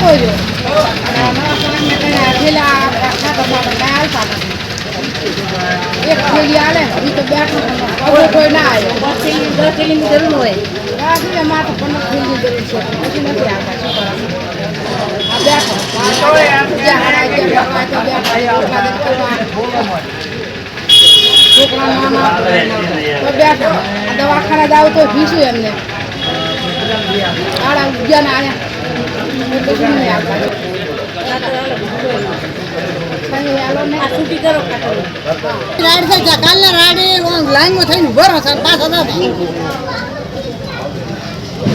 રહ્યો અને અમારા સમાજને કઈ આખા કાંઈ એક થેલી હજી તો બેઠું હવે કોઈ ના આવ્યો દસ થેલી દસ થેલીની જરૂર હોય રાજી અમારે તો પંદર થેલીની જરૂર છે પછી નથી આવતા શું કરવાનું આ બેઠો દવાખાના જાવ તો ભીસું એમને આડા ઉગ્યા ના આયા રાડ ગયા કાલના રાડે લાઈનમાં થઈને ઊભો રહો સર પાછો ના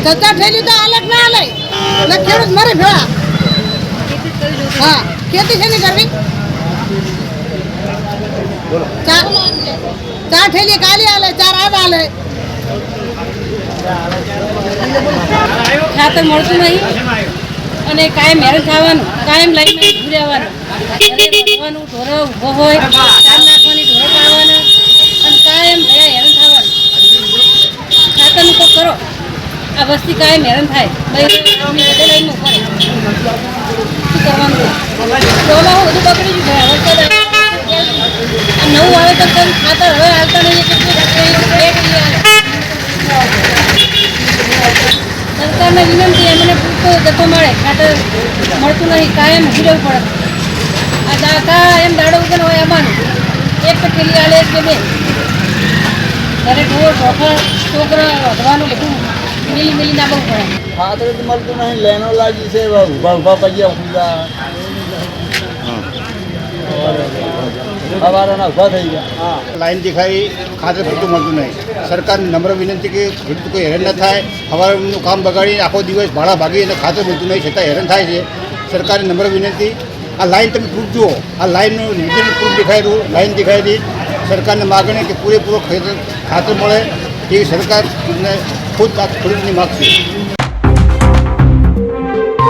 સત્તા થયેલી તો હાલત ના હાલે એટલે ખેડૂત મરે ભેળા હા ખેતી છે કરવી ચાર થેલી કાલી હાલે ચાર આજ હાલે ખાતર મળતું નહીં. અને કાયમ હેરાન થવાનું કાયમ લઈને ઊભું રહેવાનું. ઢોરો ઊભો હોય, ચાર નાખવાની ઢોરો પાડવાના, અને કાયમ ભયા હેરાન થવાનું. ખાતરનું તો કરો. આ વસ્તી કાયમ હેરાન થાય. બધે લઈને ઊભો શું કરવાનું? ચોમાસું બધું પકડી જ ગયા વરસાદ નવું આવે નવું તમે ખાતર હવે હાલતા નહીં કેટલું સરકારને વિનંતી પૂરતો જથ્થો મળે. ખાતર મળતું નહીં કાયમ ઊભી રહેવું પડે. આ દાતા એમ દાડો ઉગન હોય અમારું એક તો થેલી આલે કે બે. ત્યારે ઢોર ઢોકર છોકરા વધવાનું બધું મિલી મિલી નાખવું પડે. ખાતર તો મળતું નહીં લેનો લાગી છે ઊભા ઊભા પગ્યા ઊંઘા સવારના ઊભા થઈ ગયા. લાઈન દેખાઈ ખાતર પૂરતું મળતું નહીં. સરકારને નમ્ર વિનંતી કે ખેડૂત કોઈ હેરાન ન થાય. હવાનું કામ બગાડી આખો દિવસ ભાડા ભાગી અને ખાતર મળતું નહીં, છતાં હેરાન થાય છે. સરકારને નમ્ર વિનંતી. આ લાઈન તમે પ્રૂફ જુઓ. આ લાઈનનું રિઝલ્ટ પ્રૂફ રહ્યું. લાઈન દેખાયેલી સરકારને માગણી કે પૂરેપૂરો ખેતર મળે. એ સરકાર ખુદ આ ખેડૂતની માગ છે.